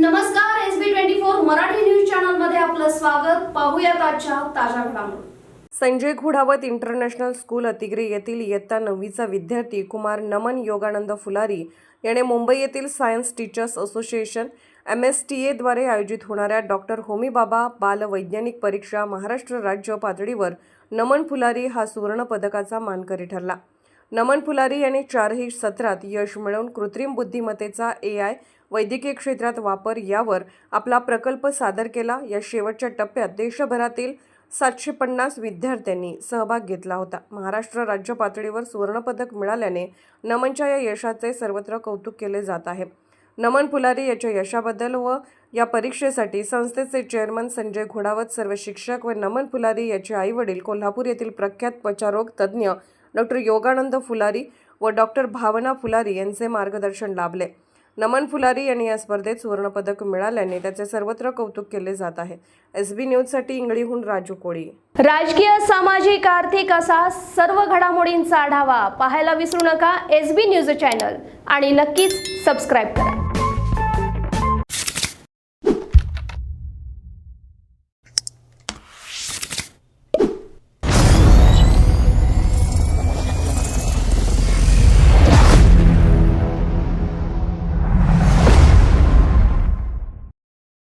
नमस्कार S B twenty four Marathi news चॅनलमध्ये आपलं स्वागत. पाहूया आजच्या ताज्या घडामोडी. संजय घुडावत इंटरनॅशनल स्कूल अतिग्रे येथील इयत्ता नववीचा विद्यार्थी कुमार नमन योगानंद फुलारी याने मुंबई येथील science teachers association M S T एद्वारे आयोजित होणाऱ्या डॉक्टर होमीबाबा बाल वैज्ञानिक परीक्षा महाराष्ट्र राज्य पातळीवर नमन फुलारी हा सुवर्ण पदकाचा मानकरी ठरला. नमन फुलारी यांनी चारही सत्रात यश मिळवून कृत्रिम बुद्धिमत्तेचा ए आय वैद्यकीय क्षेत्रात वापर यावर आपला प्रकल्प सादर केला. या शेवटच्या टप्प्यात देशभरातील सातशे पन्नास विद्यार्थ्यांनी सहभाग घेतला होता. महाराष्ट्र राज्य पातळीवर सुवर्णपदक मिळाल्याने नमनच्या या यशाचे सर्वत्र कौतुक केले जात आहे. नमन फुलारी याच्या यशाबद्दल व या परीक्षेसाठी संस्थेचे चेअरमन संजय घोडावत सर्व शिक्षक व नमन फुलारी याचे आईवडील कोल्हापूर येथील प्रख्यात त्वचारोग तज्ज्ञ डॉक्टर योगानंद फुलारी व डॉक्टर भावना फुलारी यांचे मार्गदर्शन लाभले. नमन फुलारी यांनी या स्पर्धेत सुवर्णपदक मिळाल्याने त्याचे सर्वत्र कौतुक केले जात आहे. एस बी न्यूजसाठी इंगळीहून राजू कोळी. राजकीय सामाजिक आर्थिक असा सर्व घडामोडींचा आढावा पाहायला विसरू नका एस बी न्यूज चॅनल आणि नक्कीच सबस्क्राईब करा.